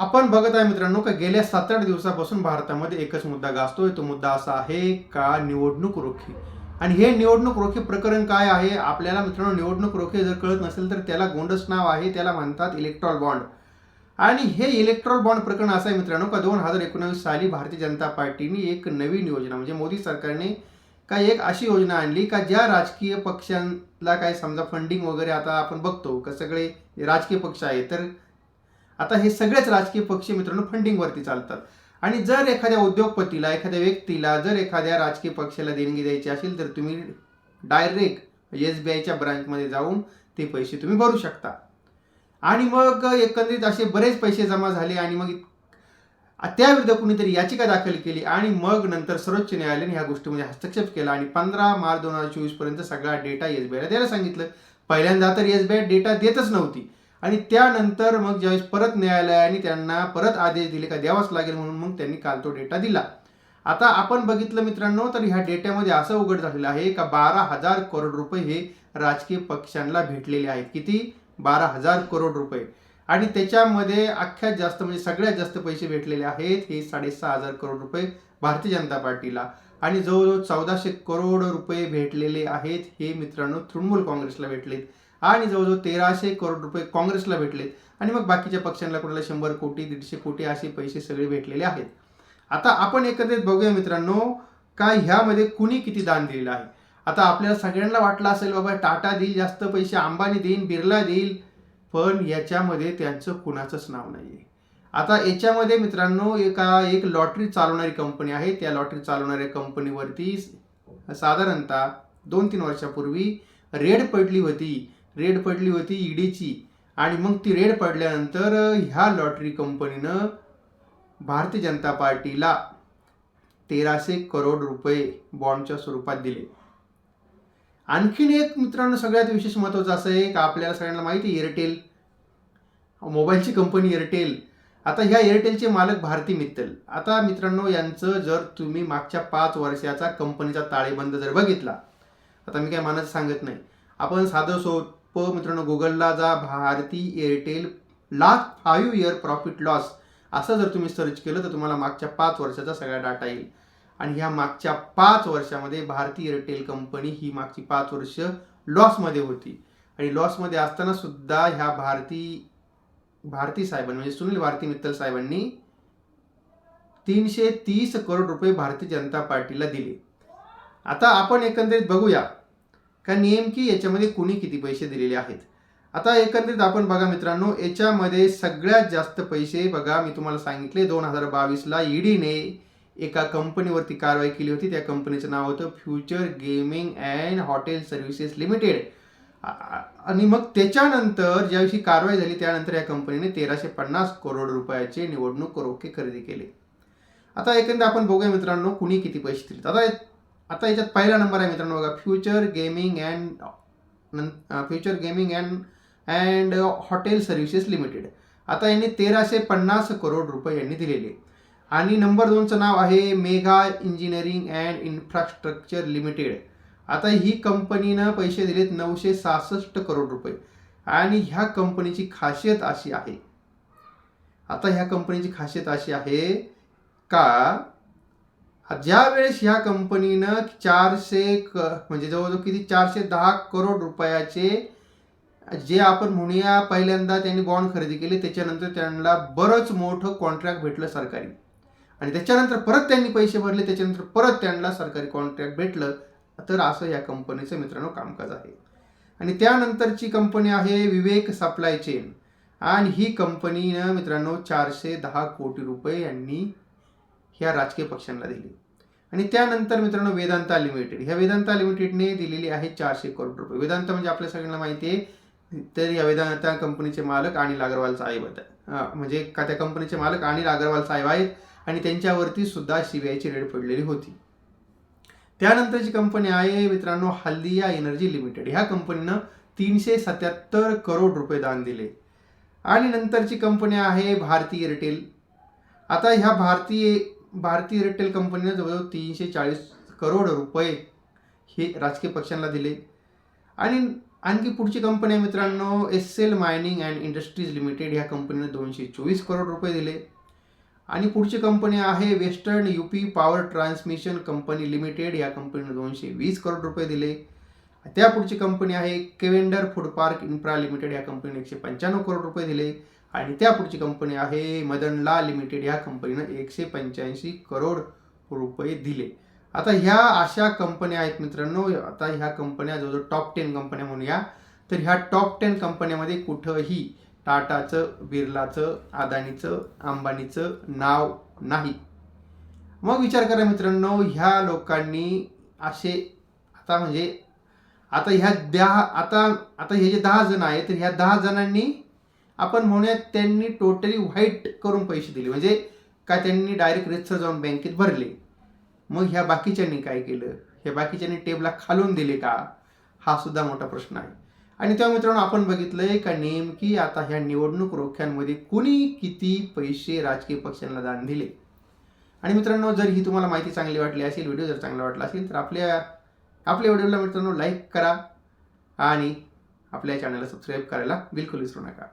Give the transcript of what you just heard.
आपण बघत आहे मित्रांनो का गेल्या सात आठ दिवसापासून भारतामध्ये एकच मुद्दा गाजतोय. तो मुद्दा असा आहे का निवडणूक रोखे? आणि हे निवडणूक रोखे प्रकरण काय आहे? आपल्याला मित्रांनो निवडणूक रोखे जर कळत नसेल तर त्याला गोंडस नाव आहे त्याला म्हणतात इलेक्ट्रॉल बॉन्ड आणि हे इलेक्ट्रॉल बॉन्ड प्रकरण असं आहे मित्रांनो का दोन हजार एकोणावीस साली भारतीय जनता पार्टीने एक नवीन योजना म्हणजे मोदी सरकारने का एक अशी योजना आणली का ज्या राजकीय पक्षांना काय समजा फंडिंग वगैरे आता आपण बघतो का सगळे राजकीय पक्ष आहेत तर आता हे सगळेच राजकीय पक्ष मित्रांनो फंडिंगवरती चालतात. आणि जर एखाद्या उद्योगपतीला एखाद्या व्यक्तीला जर एखाद्या राजकीय पक्षाला देणगी द्यायची असेल तर तुम्ही डायरेक्ट एस बी आयच्या ब्रांचमध्ये जाऊन ते पैसे तुम्ही भरू शकता. आणि मग एकंदरीत असे बरेच पैसे जमा झाले आणि मग त्याविरुद्ध कुणीतरी याचिका दाखल केली आणि मग नंतर सर्वोच्च न्यायालयाने ह्या गोष्टीमध्ये हस्तक्षेप केला आणि पंधरा मार्च दोन हजार चोवीसपर्यंत सगळा डेटा एस बी आयला द्यायला सांगितलं. पहिल्यांदा तर एस बी आय डेटा देतच नव्हती. आणि त्यानंतर मग ज्यावेळेस परत न्यायालयाने त्यांना परत आदेश दिले का द्यावाच लागेल म्हणून मग त्यांनी काल तो डेटा दिला. आता आपण बघितलं मित्रांनो तर ह्या डेट्यामध्ये असं उघड झालेलं आहे का बारा हजार करोड रुपये हे राजकीय पक्षांना भेटलेले आहेत. किती? बारा हजार करोड रुपये. आणि त्याच्यामध्ये अख्ख्यात जास्त म्हणजे सगळ्यात जास्त पैसे भेटलेले आहेत हे साडेसहा हजार करोड रुपये भारतीय जनता पार्टीला. आणि जवळजवळ चौदाशे करोड रुपये भेटलेले आहेत हे मित्रांनो तृणमूल काँग्रेसला भेटलेत. आणि जवळजवळ तेराशे करोड रुपये काँग्रेसला भेटलेत आणि मग बाकीच्या पक्षांना कोणाला शंभर कोटी दीडशे कोटी असे पैसे सगळे भेटलेले आहेत. आता आपण एकत्रित बघूया मित्रांनो का ह्यामध्ये कुणी किती दान दिलेलं आहे? आता आपल्याला सगळ्यांना वाटलं असेल बाबा टाटा देईल जास्त पैसे अंबानी देईल बिर्ला देईल पण याच्यामध्ये त्यांचं कुणाचंच नाव नाही आहे आता याच्यामध्ये मित्रांनो एका एक लॉटरी चालवणारी कंपनी आहे. त्या लॉटरी चालवणाऱ्या कंपनीवरती साधारणतः दोन तीन वर्षापूर्वी रेड पडली होती. रेड पडली होती ईडीची. आणि मग ती रेड पडल्यानंतर ह्या लॉटरी कंपनीनं भारतीय जनता पार्टीला तेराशे करोड रुपये बॉन्डच्या स्वरूपात दिले. आणखीन एक मित्रांनो सगळ्यात विशेष महत्त्वाचं असं आहे का आपल्याला सगळ्यांना माहिती आहे एअरटेल मोबाईलची कंपनी एअरटेल आता ह्या एअरटेलचे मालक भारती मित्तल. आता मित्रांनो यांचं जर तुम्ही मागच्या पाच वर्षाचा कंपनीचा ताळेबंद जर बघितला आता मी काय मानायचं सांगत नाही. आपण साधं प मित्रांनो गुगलला जा Bharti Airtel last five year profit loss असं जर तुम्ही सर्च केलं तर तुम्हाला मागच्या पाच वर्षाचा सगळा डाटा येईल. आणि ह्या मागच्या पाच वर्षामध्ये भारती एअरटेल कंपनी ही मागची पाच वर्ष लॉसमध्ये होती. आणि लॉसमध्ये असताना सुद्धा ह्या भारती भारती साहेबांनी म्हणजे सुनील भारती मित्तल साहेबांनी तीनशे तीस करोड रुपये भारतीय जनता पार्टीला दिले. आता आपण एकंदरीत बघूया. का नेमकी याच्यामध्ये कुणी किती पैसे दिलेले आहेत? आता एकंदरीत आपण बघा मित्रांनो याच्यामध्ये सगळ्यात जास्त पैसे बघा मी तुम्हाला सांगितले दोन हजार बावीसला ईडीने एका कंपनीवरती कारवाई केली होती. त्या कंपनीचं नाव होतं future gaming and hotel services limited. आणि मग त्याच्यानंतर ज्याविषयी कारवाई झाली त्यानंतर या कंपनीने तेराशे पन्नास करोड रुपयाचे निवडणूक रोखे खरेदी केले. आता एकंदर आपण बघूया मित्रांनो कुणी किती पैसे दिले आता आता याच्यात पहिला नंबर आहे मित्रांनो बघा. Future gaming and future gaming and and hotel services limited आता यांनी तेराशे पन्नास करोड रुपये यांनी दिलेले. आणि नंबर दोनचं नाव आहे Megha engineering and infrastructure limited. आता ही कंपनीनं पैसे दिलेत नऊशे सहासष्ट करोड रुपये. आणि ह्या कंपनीची खासियत अशी आहे. आता ह्या कंपनीची खासियत अशी आहे का? ज्या वेळेस ह्या कंपनीनं चारशे क म्हणजे जवळजवळ किती चारशे दहा करोड रुपयाचे जे आपण म्हणूया पहिल्यांदा त्यांनी बॉन्ड खरेदी केले त्याच्यानंतर त्यांना बरंच मोठं कॉन्ट्रॅक्ट भेटलं सरकारी. आणि त्याच्यानंतर परत त्यांनी पैसे भरले त्याच्यानंतर परत त्यांना सरकारी कॉन्ट्रॅक्ट भेटलं तर असं या कंपनीचं मित्रांनो कामकाज आहे. आणि त्यानंतरची कंपनी आहे विवेक सप्लाय चेन. आणि ही कंपनीनं मित्रांनो चारशे दहा कोटी रुपये यांनी ह्या राजकीय पक्षांना दिली. आणि त्यानंतर मित्रांनो वेदांता लिमिटेड ह्या वेदांता लिमिटेडने दिलेली आहे चारशे करोड रुपये. वेदांता म्हणजे आपल्या सगळ्यांना माहिती आहे तर या वेदांता कंपनीचे मालक अनिल अग्रवाल साहेब आहेत म्हणजे का त्या कंपनीचे मालक अनिल अग्रवाल साहेब आहेत आणि त्यांच्यावरती सुद्धा सीबीआयची रेड पडलेली होती. त्यानंतरची कंपनी आहे मित्रांनो हल्दिया एनर्जी लिमिटेड ह्या कंपनीनं तीनशे सत्याहत्तर करोड रुपये दान दिले. आणि नंतरची कंपनी आहे भारती एअरटेल आता ह्या भारतीय भारतीय एअरटेल कंपनीनं जवळजवळ तीनशे चाळीस करोड रुपये हे राजकीय पक्षांना दिले. आणि आणखी पुढची कंपनी आहे मित्रांनो S L mining and industries limited ह्या कंपनीने दोनशे चोवीस करोड रुपये दिले. आणि पुढची कंपनी आहे western UP power transmission company limited या कंपनीने दोनशे वीस करोड रुपये दिले. त्या पुढची कंपनी आहे Keventer food park infra limited या कंपनीने एकशे पंच्याण्णव करोड रुपये दिले. आणि त्या पुढची कंपनी आहे मदनला लिमिटेड या कंपनीनं एकशे पंच्याऐंशी करोड रुपये दिले. आता ह्या अशा कंपन्या आहेत मित्रांनो आता ह्या कंपन्या जवळजवळ टॉप टेन कंपन्या म्हणूया तर ह्या टॉप टेन कंपन्यामध्ये कुठंही टाटाचं बिर्लाचं अदानीचं अंबानीचं नाव नाही. मग विचार करा मित्रांनो ह्या लोकांनी असे आता म्हणजे आता ह्या दहा आता आता हे जे दहा जण आहेत तर ह्या दहा जणांनी आपण म्हणूयात त्यांनी टोटली व्हाईट करून पैसे दिले. म्हणजे का त्यांनी डायरेक्ट रेतसर जाऊन बँकेत भरले? मग ह्या बाकीच्यांनी काय केलं? ह्या बाकीच्यांनी टेबला खालून दिले का? हा सुद्धा मोठा प्रश्न आहे. आणि तेव्हा मित्रांनो आपण बघितलंय का नेमकी आता ह्या निवडणूक रोख्यांमध्ये कुणी किती पैसे राजकीय पक्षांना दान दिले? आणि मित्रांनो जर ही तुम्हाला माहिती चांगली वाटली असेल व्हिडिओ जर चांगला वाटला असेल तर आपल्या आपल्या व्हिडिओला मित्रांनो लाईक करा आणि आपल्या चॅनलला सबस्क्राईब करायला बिलकुल विसरू नका.